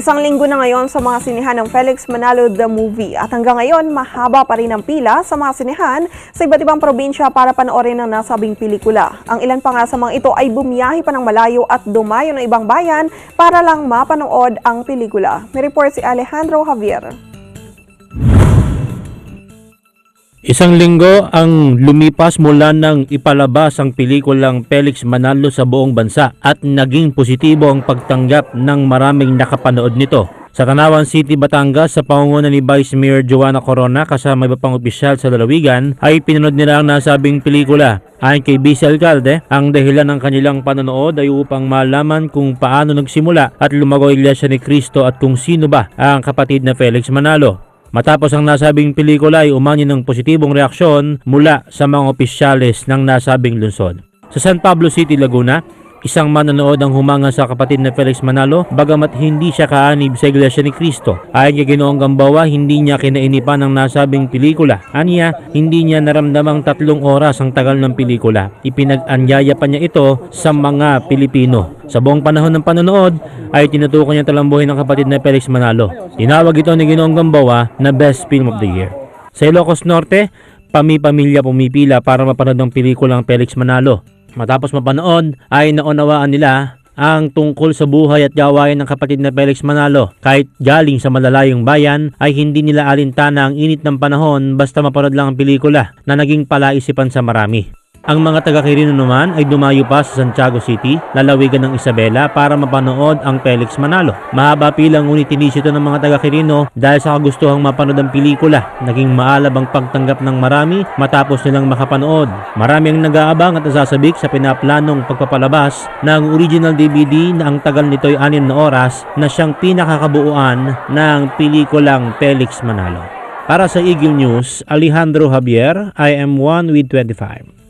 Isang linggo na ngayon sa mga sinihan ng Felix Manalo The Movie at hanggang ngayon mahaba pa rin ang pila sa mga sinihan sa iba't ibang probinsya para panoorin ang nasabing pelikula. Ang ilan pa nga sa mga ito ay bumiyahe pa ng malayo at dumayo ng ibang bayan para lang mapanood ang pelikula. May report si Alejandro Javier. Isang linggo ang lumipas mula nang ipalabas ang pelikulang Felix Manalo sa buong bansa at naging positibo ang pagtanggap ng maraming nakapanood nito. Sa Tanawan City, Batangas, sa pangunguna ni Vice Mayor Joanna Corona kasama iba pang opisyal sa lalawigan, ay pinanood nila ang nasabing pelikula. Ayon kay Vice Alcalde, ang dahilan ng kanilang panonood ay upang malaman kung paano nagsimula at lumago Iglesia ni Cristo at kung sino ba ang kapatid na Felix Manalo. Matapos ang nasabing pelikula ay umani ng positibong reaksyon mula sa mga opisyales ng nasabing lungsod. Sa San Pablo City, Laguna, isang manonood ang humanga sa kapatid na Felix Manalo bagamat hindi siya kaanib sa Iglesia ni Cristo. Ayon kay Ginoong Gambawa, hindi niya kinainipan ang nasabing pelikula. Aniya, hindi niya naramdamang tatlong oras ang tagal ng pelikula. Ipinag-anyaya pa niya ito sa mga Pilipino. Sa buong panahon ng panonood ay tinutukoy niya talambuhin ang kapatid na Felix Manalo. Tinawag ito ni Ginoong Gambawa na Best Film of the Year. Sa Ilocos Norte, pami-pamilya pumipila para mapanood ang pelikulang Felix Manalo. Matapos mapanood ay naunawaan nila ang tungkol sa buhay at gawain ng kapatid na Felix Manalo. Kahit galing sa malalayong bayan ay hindi nila alintana ang init ng panahon basta mapanood lang ang pelikula na naging palaisipan sa marami. Ang mga taga-Quirino naman ay dumayo pa sa Santiago City, lalawigan ng Isabela para mapanood ang Felix Manalo. Mahaba pilang ngunit tinis ito ng mga taga-Quirino dahil sa kagustuhang mapanood ang pelikula. Naging maalab ang pagtanggap ng marami matapos nilang makapanood. Marami ang nag-aabang at nasasabik sa pinaplanong pagpapalabas ng original DVD na ang tagal nito ay 6 na oras na siyang pinakakabuuan ng pelikulang Felix Manalo. Para sa Eagle News, Alejandro Javier, I am one with 25.